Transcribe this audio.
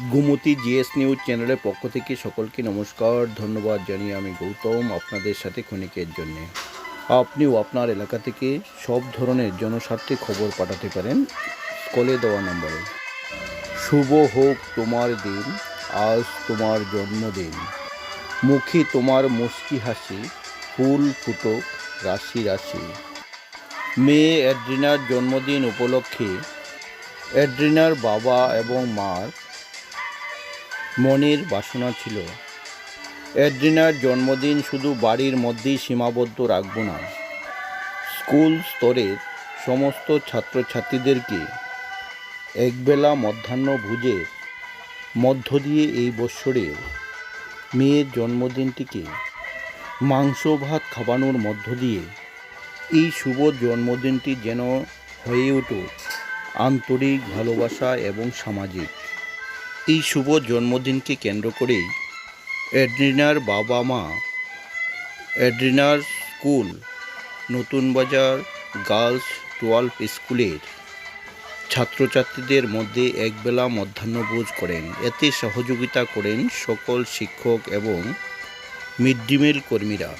Gumti GS news চ্যানেলের পক্ষ থেকে সকলকে নমস্কার, ধন্যবাদ জানিয়ে আমি গৌতম আপনাদের সাথে ক্ষণিকের জন্য। আপনিও আপনার এলাকা থেকে সব ধরনের জনস্বার্থে খবর পাঠাতে পারেন কলে দেওয়া নম্বরে। শুভ হোক তোমার দিন, আজ তোমার জন্মদিন। মুখে তোমার মুস্কি হাসি, ফুল ফুটুক রাশি রাশি। মেয়ে অ্যাড্রিনার জন্মদিন উপলক্ষে অ্যাড্রিনার বাবা এবং মার মনের বাসনা ছিল। অ্যাড্রিনার জন্মদিন শুধু বাড়ির মধ্যেই সীমাবদ্ধ রাখব না। স্কুল স্তরের সমস্ত ছাত্রছাত্রীদেরকে একবেলা মধ্যাহ্ন ভুজের মধ্য দিয়ে এই বৎসরের মেয়ের জন্মদিনটিকে মাংস ভাত খাওয়ানোর মধ্য দিয়ে এই শুভ জন্মদিনটি যেন হয়ে উঠুক আন্তরিক ভালোবাসা এবং সামাজিক। এই শুভ জন্মদিনকে কেন্দ্র করেই অ্যাড্রিনার বাবা মা অ্যাড্রিনার স্কুল, নতুন বাজার, গার্লস টুয়েলভ স্কুলের ছাত্রছাত্রীদের মধ্যে একবেলা মধ্যাহ্নভোজ করেন। এতে সহযোগিতা করেন সকল শিক্ষক এবং মিড ডে মিল কর্মীরা।